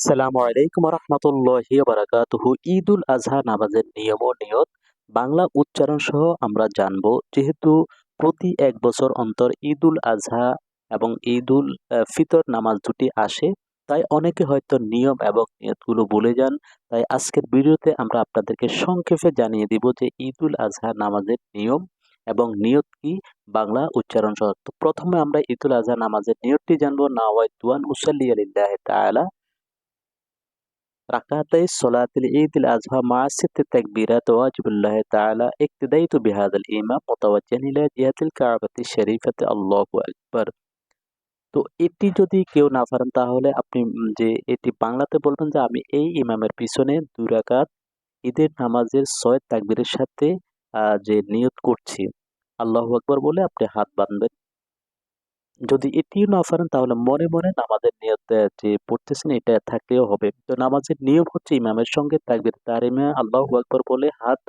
আসসালামু আলাইকুম রহমতুল্লাহি বারাকাতুহু ঈদুল আজহা নামাজের নিয়ম ও নিয়ত বাংলা উচ্চারণ সহ আমরা জানব যেহেতু প্রতি এক বছর অন্তর ঈদুল আজহা এবং ঈদুল ফিতর নামাজ দুটি আসে, তাই অনেকে হয়তো নিয়ম এবং নিয়তগুলো ভুলে যান। তাই আজকের ভিডিওতে আমরা আপনাদেরকে সংক্ষেপে জানিয়ে দিব যে ঈদুল আজহা নামাজের নিয়ম এবং নিয়ত কি বাংলা উচ্চারণ সহ। প্রথমে আমরা ঈদুল আজহা নামাজের নিয়তটি জানব। নাওয়াই তুয়ান উসাল্লি আলিল্লাহ তাআলা। ركعتي صلاة العيد الأضحى مع ست تكبيرات واجب الله تعالى اقتديت بهذا الإمام متوجها إلى جهة الكعبة الشريفة الله أكبر তো এটি যদি কেউ না পারেন তাহলে আপনি উম যে এটি বাংলাতে বলবেন যে আমি এই ইমামের পিছনে দুই রাকাত ঈদের নামাজের ছয় তাকবীরের সাথে আহ, যে নিয়ত করছি আল্লাহ আকবর বলে আপনি হাত বাঁধবেন যদি এটিও না পারেন, তাহলে মনে মনে নামাজের নিয়ত যে পড়তেছেন, এটা থাকলেও হবে। তো নামাজের নিয়ম হচ্ছে ইমামের সঙ্গে তাকবীর, তারিমে আল্লাহ আকবর বলে হাত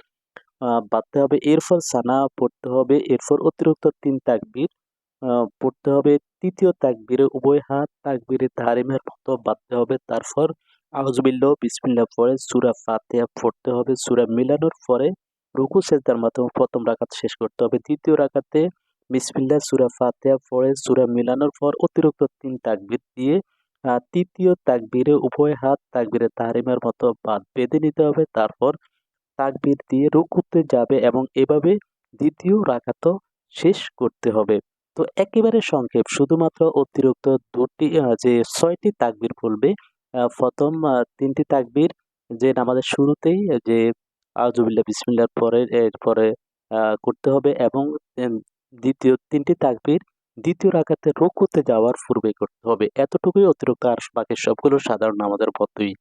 বাঁধতে হবে। এরপর সানা পড়তে হবে, এরপর অতিরিক্ত তিন তাকবির পড়তে হবে। তৃতীয় তাকবিরে উভয় হাত, তাকবিরে তাহারিমের মতো বাঁধতে হবে। তারপর আউজবিল্লাহ বিসমিল্লাহ পরে সুরা ফাতিহা পড়তে হবে। সুরা মিলানোর পরে রুকু, সেজদার মাধ্যমে প্রথম রাকাত শেষ করতে হবে। দ্বিতীয় রাকাতে বিসমিল্লাহ, সুরা ফাতেহা পরে সুরা মিলানোর পর অতিরিক্ত তিন তাকবির দিয়ে তৃতীয় তাকবিরে উভয় হাত তাকবীরে তাহারিমের মতো বাদ বেঁধে নিতে হবে। তারপর তাকবির দিয়ে রুকুতে যাবে এবং এভাবে দ্বিতীয় রাকাত শেষ করতে হবে। তো একেবারে সংক্ষেপ, শুধুমাত্র অতিরিক্ত দুটি যে ছয়টি তাকবির বলবে প্রথম তিনটি তাকবির যে নামাজের শুরুতেই, যে আউজুবিল্লাহ বিসমিল্লাহর পরে, এরপরে করতে হবে এবং দ্বিতীয় তিনটি তাকবির দ্বিতীয় রাখাতে রোগ করতে যাওয়ার পূর্বে করতে হবে। এতটুকুই অতিরিক্ত আর বাকি সবগুলো সাধারণ আমাদের মতোই